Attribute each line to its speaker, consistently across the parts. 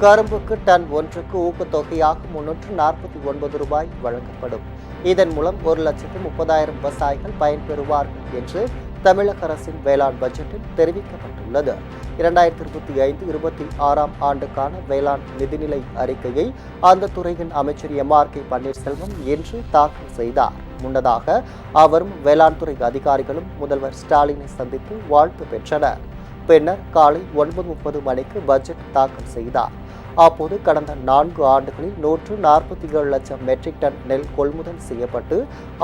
Speaker 1: கரும்புக்கு ton ஒன்றுக்கு ஊக்கத்தொகையாக முன்னூற்று நாற்பத்தி ஒன்பது ரூபாய் வழங்கப்படும். இதன் மூலம் ஒரு லட்சத்து முப்பதாயிரம் விவசாயிகள் பயன்பெறுவார்கள் என்று தமிழக அரசின் வேளாண் பட்ஜெட்டில் தெரிவிக்கப்பட்டுள்ளது. இரண்டாயிரத்தி இருபத்தி ஐந்து இருபத்தி ஆறாம் ஆண்டுக்கான வேளாண் நிதிநிலை அறிக்கையை அந்த துறையின் அமைச்சர் எம் ஆர் கே பன்னீர்செல்வம் இன்று தாக்கல் செய்தார். முன்னதாக அவரும் வேளாண் துறை அதிகாரிகளும் முதல்வர் ஸ்டாலினை சந்தித்து வாழ்த்து பெற்றனர். பின்னர் காலை ஒன்பது முப்பது மணிக்கு பட்ஜெட் தாக்கல் செய்தார். அப்போது கடந்த நான்கு ஆண்டுகளில் நூற்று நாற்பத்தி ஏழு லட்சம் மெட்ரிக் டன் நெல் கொள்முதல் செய்யப்பட்டு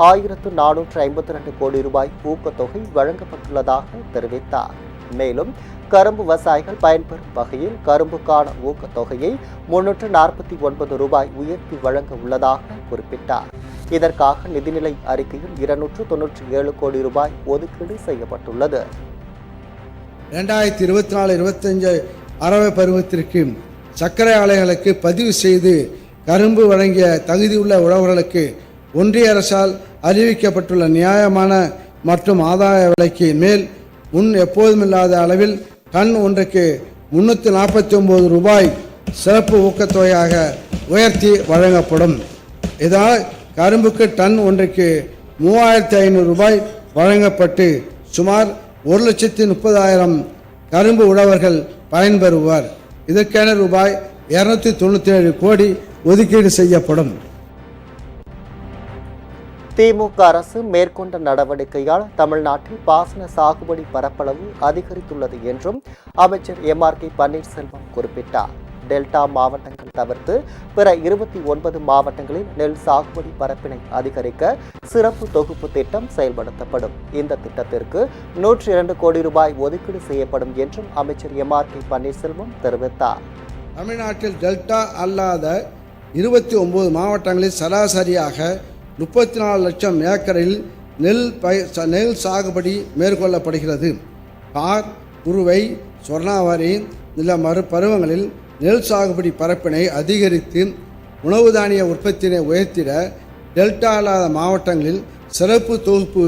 Speaker 1: ஆயிரத்து நானூற்று ஐம்பத்தி ரெண்டு கோடி ரூபாய் ஊக்கத்தொகை வழங்கப்பட்டுள்ளதாக தெரிவித்தார். மேலும் கரும்பு விவசாயிகள் பயன்பெறும் வகையில் கரும்புக்கான ஊக்கத்தொகையை முன்னூற்று நாற்பத்தி ஒன்பது ரூபாய் உயர்த்தி வழங்க உள்ளதாக குறிப்பிட்டார். இதற்காக நிதிநிலை அறிக்கையில் இருநூற்று தொன்னூற்றி ஏழு கோடி ரூபாய் ஒதுக்கீடு செய்யப்பட்டுள்ளது.
Speaker 2: ரெண்டாயிரத்தி இருபத்தி நாலு இருபத்தஞ்சு அறவை பருவத்திற்கு சர்க்கரை ஆலைகளுக்கு பதிவு செய்து கரும்பு வழங்கிய தகுதியுள்ள உழவர்களுக்கு ஒன்றிய அரசால் அறிவிக்கப்பட்டுள்ள நியாயமான மற்றும் ஆதாய விலைக்கு மேல் முன் எப்போதுமில்லாத அளவில் டன் ஒன்றுக்கு முன்னூற்றி நாற்பத்தி ஒம்பது ரூபாய் சிறப்பு ஊக்கத்தொகையாக உயர்த்தி வழங்கப்படும். இதனால் கரும்புக்கு டன் ஒன்றுக்கு மூவாயிரத்தி ஐநூறு ரூபாய் வழங்கப்பட்டு சுமார் ஒரு லட்சத்தி முப்பதாயிரம் கரும்பு உழவர்கள் பயன்பெறுவர் இதற்கென ரூபாய் இருநூத்தி தொண்ணூற்றி ஏழு கோடி ஒதுக்கீடு செய்யப்படும்.
Speaker 1: திமுக அரசு மேற்கொண்ட நடவடிக்கையால் தமிழ்நாட்டில் பாசன சாகுபடி பரப்பளவு அதிகரித்துள்ளது என்றும் அமைச்சர் எம் ஆர் கே பன்னீர்செல்வம் குறிப்பிட்டார். டெல்டா மாவட்டங்கள் தவிர்த்து பிற இருபத்தி ஒன்பது மாவட்டங்களில் நெல் சாகுபடி பரப்பினை அதிகரிக்க சிறப்பு தொகுப்பு திட்டம் செயல்படுத்தப்படும். இந்த திட்டத்திற்கு நூற்றி இரண்டு கோடி ரூபாய் ஒதுக்கீடு செய்யப்படும் என்றும் அமைச்சர் எம் ஆர் கே பன்னீர்செல்வம் தெரிவித்தார்.
Speaker 2: தமிழ்நாட்டில் டெல்டா அல்லாத இருபத்தி ஒன்பது மாவட்டங்களில் சராசரியாக முப்பத்தி நாலு லட்சம் ஏக்கரில் நெல் பய ச- நெல் சாகுபடி மேற்கொள்ளப்படுகிறது. கார் குருவை சொர்ணாவரி நில மறு பருவங்களில் நெல் சாகுபடி பரப்பினை அதிகரித்து உணவு தானிய உற்பத்தியினை உயர்த்திட டெல்டா அல்லாத மாவட்டங்களில் சிறப்பு தொகுப்பு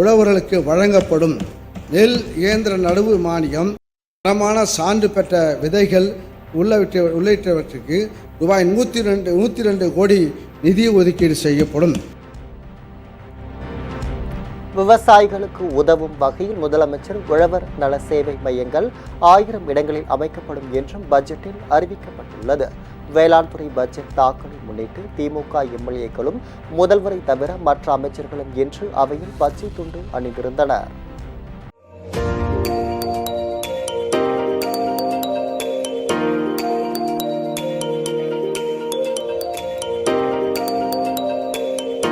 Speaker 2: உழவர்களுக்கு வழங்கப்படும். நெல் இயந்திர நடுவு மானியம் தரமான சான்று பெற்ற விதைகள் உள்ளவிட்ட உள்ளிட்டவற்றுக்கு ரூபாய் நூற்றி ரெண்டு நூற்றி ரெண்டு கோடி நிதி ஒதுக்கீடு செய்யப்படும்.
Speaker 1: விவசாயிகளுக்கு உதவும் வகையில் முதலமைச்சர் உழவர் நல சேவை மையங்கள் ஆயிரம் இடங்களில் அமைக்கப்படும் என்றும் பட்ஜெட்டில் அறிவிக்கப்பட்டுள்ளது. வேளாண் துறை பட்ஜெட் தாக்கலை முன்னிட்டு திமுக எம்எல்ஏக்களும் முதல்வரை தவிர மற்ற அமைச்சர்களும் இன்று அவையில் பச்சை துண்டு அணிந்திருந்தனர்.